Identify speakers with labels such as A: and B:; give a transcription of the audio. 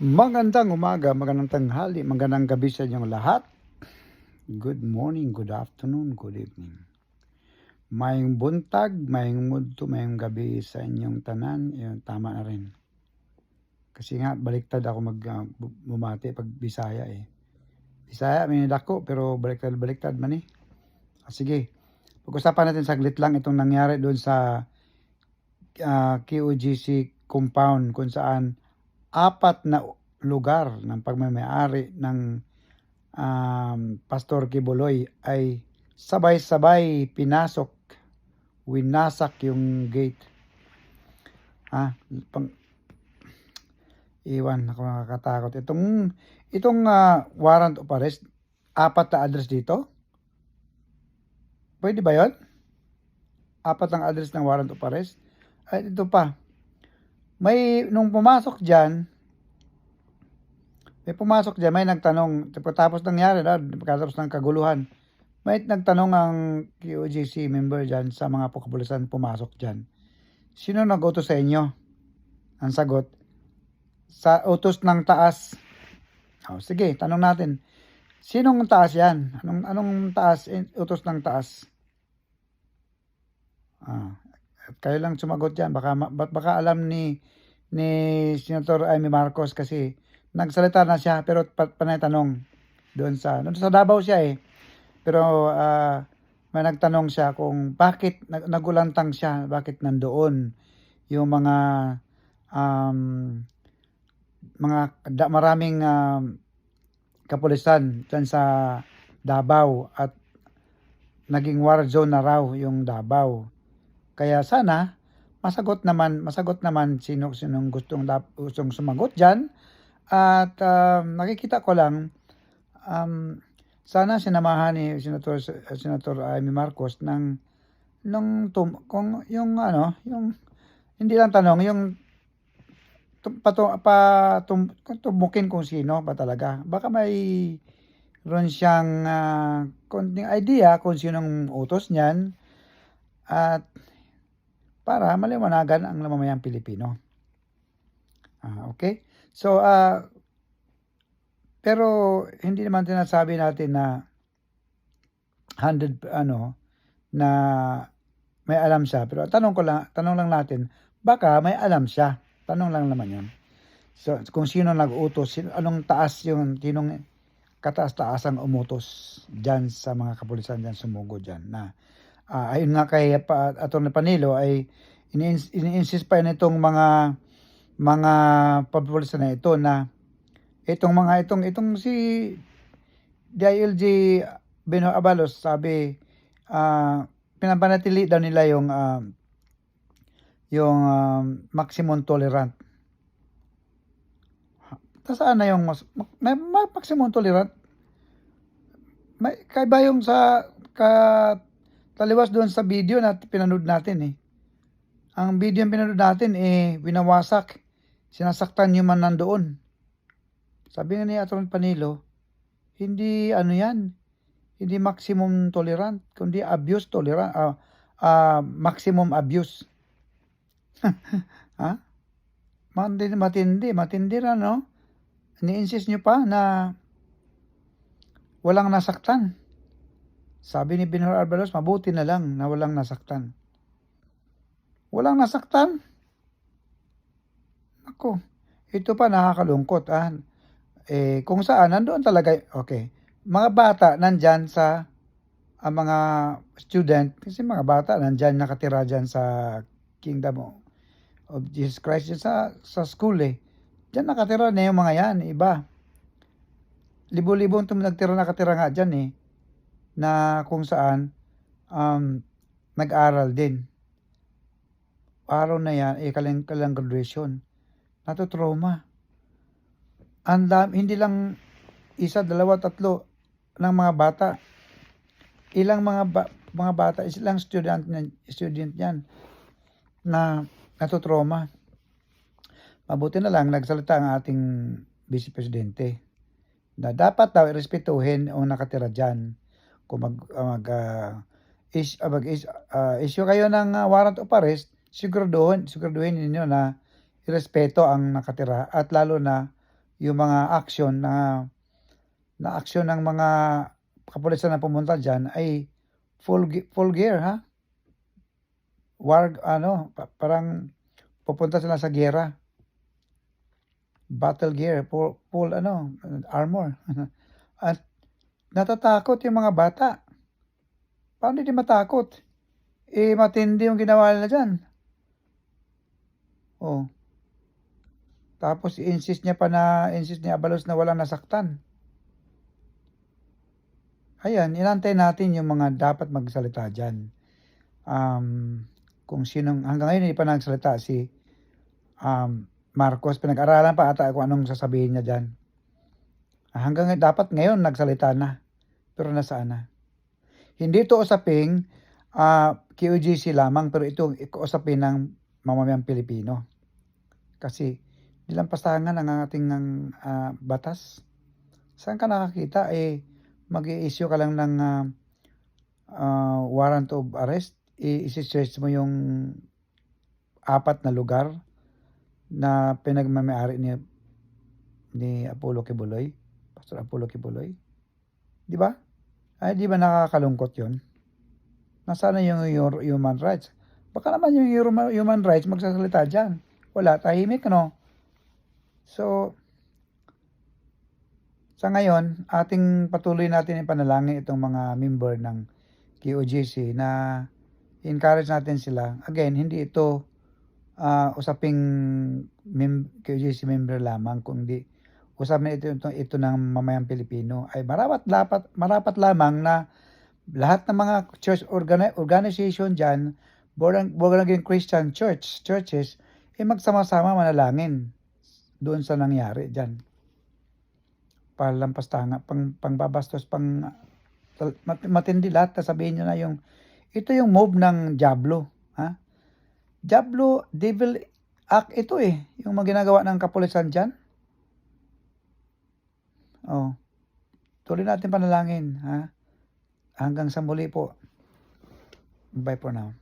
A: Magandang umaga, magandang tanghali, magandang gabi sa inyong lahat. Good morning, good afternoon, good evening. Mayong buntag, mayong mudto, mayong gabi sa inyong tanan, yun, tama na rin. Kasi nga, baliktad ako mag bu- bumati pag Bisaya eh. Bisaya, may dako, pero baliktad, baliktad man eh. Ah, sige, pag-usapan natin saglit lang itong nangyari doon sa uh, QGC compound kung saan apat na lugar ng pagmamayari ng um, Pastor Kibuloy ay sabay-sabay pinasok, winasak yung gate. Ha? Pang, iwan ako nakakatakot. Itong, itong uh, warrant of arrest, apat na address dito? Pwede ba yon? Apat ang address ng warrant of arrest? Ay, ito pa. May, nung pumasok dyan, may pumasok dyan, may nagtanong, tapos nangyari na, pagkatapos ng kaguluhan, may nagtanong ang QGC member dyan sa mga kapulisan pumasok dyan. Sino nag-utos sa inyo? Ang sagot, sa utos ng taas. Oh, sige, tanong natin. Sinong taas yan? Anong, anong taas? eh, Utos ng taas? Ah, kayo lang sumagot yan. Baka, baka alam ni ni Senator Amy Marcos kasi nagsalita na siya pero pa, panay tanong doon sa doon sa Davao siya eh. Pero ah, may nagtanong siya kung bakit nag- nagulantang siya, bakit nandoon yung mga um, mga da, maraming um, kapulisan dyan sa Davao at naging war zone na raw yung Davao. Kaya sana masagot naman masagot naman sino sinong gustong gustong sumagot diyan at um, nakikita ko lang um, sana sinamahan ni Senator Senator Amy Marcos ng nung tum, kung yung ano yung hindi lang tanong yung tum, pato, pa tum, tumukin kung sino ba talaga. Baka may ron siyang uh, konting idea kung sinong utos niyan. At para maliwanagan ang mamamayang Pilipino. Ah, okay? So, ah, pero hindi naman tinasabi natin na 100 ano na may alam siya. Pero tanong ko lang, tanong lang natin, baka may alam siya. Tanong lang naman 'yon. So, kung sino nag-utos, anong taas yung, tinong kataas-taas ang umutos dyan sa mga kapulisan dyan, sumugo dyan na uh, ayun nga kay pa, Atty. Panilo ay ini-insist pa nitong mga mga papulisan na ito na itong mga itong itong si DILG Beno Abalos sabi uh, pinapanatili daw nila yung uh, yung uh, maximum tolerant. Saan na yung mas, may, may maximum tolerant? May kaiba yung sa ka taliwas doon sa video na pinanood natin eh. Ang video yung pinanood natin eh, winawasak. Sinasaktan yung man nandoon. Sabi nga ni Atron Panilo, hindi ano yan, hindi maximum tolerant, kundi abuse tolerant, uh, uh, maximum abuse. ha? Matindi, matindi, matindi na, no? Ni-insist nyo pa na walang nasaktan. Sabi ni Binhor Albalos, mabuti na lang na walang nasaktan. Walang nasaktan? Ako, ito pa nakakalungkot. Ah. Eh, kung saan, nandoon talaga, okay, mga bata nandyan sa ang mga student, kasi mga bata nandyan nakatira dyan sa Kingdom of Jesus Christ sa, sa school eh. Diyan nakatira na yung mga yan, iba. Libo-libong nagtira nakatira nga dyan eh na kung saan um, nag-aral din. Araw na yan, eh, kalang, kalang graduation. Nato-trauma. Ang hindi lang isa, dalawa, tatlo ng mga bata. Ilang mga ba, mga bata, ilang student, student yan na natutroma. Mabuti na lang nagsalita ang ating Vice Presidente na dapat daw irespetuhin ang nakatira dyan. Kung mag, uh, mag, uh, is, uh, mag is, uh, issue kayo ng uh, warrant of arrest, siguraduhin, siguraduhin ninyo na irespeto ang nakatira at lalo na yung mga action na na action ng mga kapulisan na pumunta diyan ay full full gear ha. War ano pa- parang pupunta sila sa giyera. Battle gear, full, full ano, armor. At natatakot yung mga bata. Paano hindi matakot? Eh, matindi yung ginawa nila dyan. Oh. Tapos insist niya pa na, insist ni Abalos na walang nasaktan. Ayan, inantay natin yung mga dapat magsalita dyan. Um, kung sinong, hanggang ngayon hindi pa nagsalita si um, Marcos, pinag-aralan pa ata kung anong sasabihin niya dyan. Hanggang dapat ngayon nagsalita na, pero nasaan na. Hindi ito usaping ah, QGC lamang, pero ito usapin ng mamamayang Pilipino. Kasi nilang pastangan ang ating ng ah, batas. Saan ka nakakita? Eh, mag-i-issue ka lang ng ah, ah, warrant of arrest. I-search mo yung apat na lugar na pinagmamayari ni ni Apollo Kibuloy, Pastor Apollo Kibuloy. Di ba? Ay, di ba nakakalungkot yun? Nasaan na yung, hu- human rights? Baka naman yung human- rights magsasalita dyan. Wala, tahimik, no? So, sa ngayon, ating patuloy natin ipanalangin itong mga member ng QOGC na encourage natin sila. Again, hindi ito ah, usaping mem- QGC member lamang, kundi usapin ito, ito, ito ng mamayang Pilipino ay marapat, dapat, marapat lamang na lahat ng mga church organi- organization dyan, born, born again Christian church, churches, ay magsama-sama manalangin doon sa nangyari dyan. Palampas tanga, pang, pangbabastos, pang mat- matindi lahat, sabihin nyo na yung, ito yung move ng Diablo. Ha? Diablo, devil act ito eh. Yung mga ginagawa ng kapulisan dyan. Oh. Tuloy natin panalangin. Ha? Hanggang sa muli po. Bye for now.